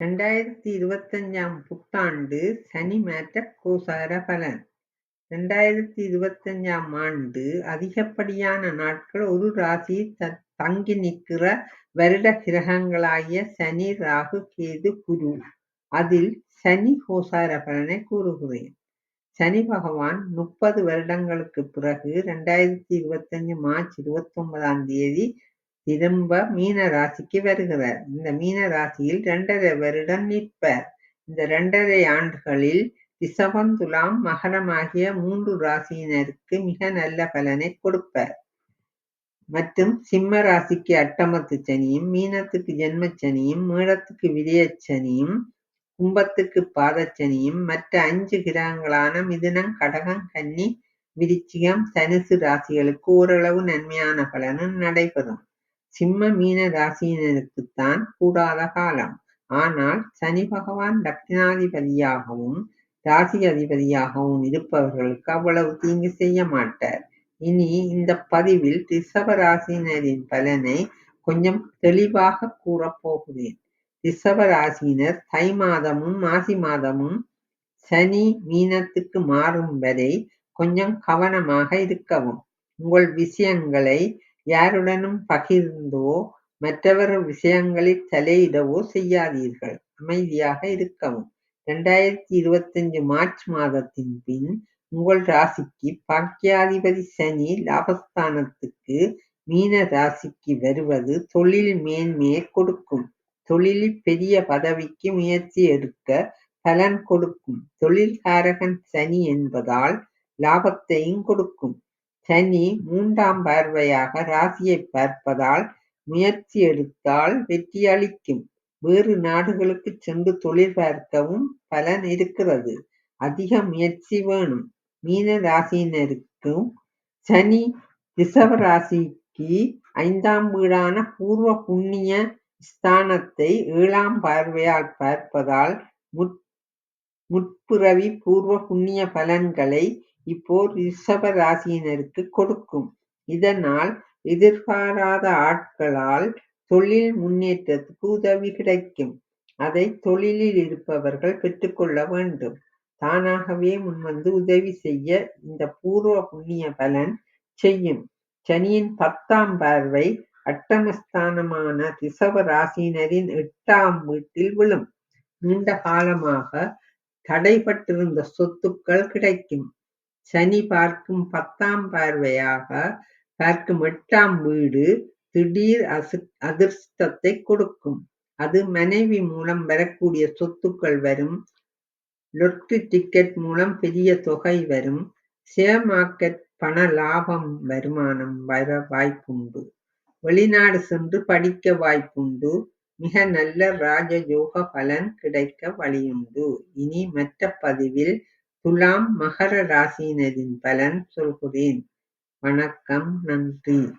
ரெண்டாயிரத்தி இருபத்தஞ்சாம் புத்தாண்டு சனி மாற்ற கோசார பலன். ரெண்டாயிரத்தி இருபத்தஞ்சாம் ஆண்டு அதிகப்படியான நாட்கள் ஒரு ராசியில் தங்கி நிற்கிற வருட கிரகங்களாகிய சனி ராகு கேது குரு. அதில் சனி கோசார பலனை கூறுகிறேன். சனி பகவான் முப்பது வருடங்களுக்கு பிறகு ரெண்டாயிரத்தி இருபத்தஞ்சு மார்ச் இருபத்தி ஒன்பதாம் தேதி திரும்ப மீன ராசிக்கு வருகிறார். இந்த மீன ராசியில் இரண்டரை வருடம் நிற்பார். இந்த இரண்டரை ஆண்டுகளில் ரிஷபம் துலாம் மகரம் ஆகிய மூன்று ராசியினருக்கு மிக நல்ல பலனை கொடுப்பார். மற்றும் சிம்ம ராசிக்கு அட்டமத்து சனியும் மீனத்துக்கு ஜென்மச்சனியும் மேடத்துக்கு விஜயச்சனியும் கும்பத்துக்கு பாதச்சனியும் மற்ற அஞ்சு கிரகங்களான மிதுனம் கடகம் கன்னி விருச்சிகம் தனுசு ராசிகளுக்கு ஓரளவு நன்மையான பலனும் நடைபெறும். சிம்ம மீன ராசியினருக்குத்தான் கூடாத காலம். ஆனால் சனி பகவான் லக்னாதிபதியாகவும் ராசி அதிபதியாகவும் இருப்பவர்களுக்கு அவ்வளவு தீங்கு செய்ய மாட்டார். இனி இந்த பதிவில் ரிஷப ராசியினரின் பலனை கொஞ்சம் தெளிவாக கூறப்போகிறேன் ரிஷப ராசியினர் தை மாதமும் மாசி மாதமும் சனி மீனத்துக்கு மாறும் வரை கொஞ்சம் கவனமாக இருக்கவும். உங்கள் விஷயங்களை யாருடனும் பகிர்ந்தோ மற்றவர் விஷயங்களில் தலையிடவோ செய்யாதீர்கள். அமைதியாக இருக்கவும். இரண்டாயிரத்தி இருபத்தஞ்சு மார்ச் மாதத்தின் பின் உங்கள் ராசிக்கு பாக்கியாதிபதி சனி லாபஸ்தானத்துக்கு மீன ராசிக்கு வருவது தொழில் மேன்மையை கொடுக்கும். தொழிலில் பெரிய பதவிக்கு முயற்சி எடுக்க பலன் கொடுக்கும். தொழில்காரகன் சனி என்பதால் லாபத்தையும் கொடுக்கும். சனி மூன்றாம் பார்வையாக ராசியை பார்ப்பதால் முயற்சி எடுத்தால் வெற்றியளிக்கும் வேறு நாடுகளுக்கு சென்று தொழில் பார்க்கவும் பலன் இருக்கிறது. அதிக முயற்சி வேணும். மீன ராசியினருக்கும் சனி ரிஷப ராசிக்கு ஐந்தாம் வீடான பூர்வ புண்ணிய ஸ்தானத்தை ஏழாம் பார்வையால் பார்ப்பதால் முற் முற்பிறவி பூர்வ புண்ணிய பலன்களை இப்போ ரிஷப ராசியினருக்கு கொடுக்கும். இதனால் எதிர்பாராத ஆட்களால் தொழில் முன்னேற்றத்துக்கு உதவி கிடைக்கும். அதை தொழிலில் இருப்பவர்கள் பெற்றுக்கொள்ள வேண்டும். தானாகவே முன்வந்து உதவி செய்ய இந்த பூர்வ புண்ணிய பலன் செய்யும். சனியின் பத்தாம் பார்வை அட்டமஸ்தானமான ரிஷப ராசியினரின் எட்டாம் வீட்டில் விழும். நீண்ட காலமாக தடைபட்டிருந்த சொத்துக்கள் கிடைக்கும். சனி பார்க்கும் பத்தாம் பார்வையாக பார்க்கும் எட்டாம் வீடு திடீர் அசு அதிர்ஷ்டத்தை கொடுக்கும். அது மனைவி மூலம் வரக்கூடிய சொத்துக்கள் வரும். லொட்ரி டிக்கெட் மூலம் பெரிய தொகை வரும். ஷேர் மார்க்கெட் பண லாபம் வருமானம் வர வாய்ப்புண்டு. வெளிநாடு சென்று படிக்க வாய்ப்புண்டு. மிக நல்ல ராஜயோக பலன் கிடைக்க வழியுண்டு. இனி மற்ற பதிவில் துலாம் மகர ராசியினரின் பலன் சொல்கிறேன். வணக்கம் நன்றி.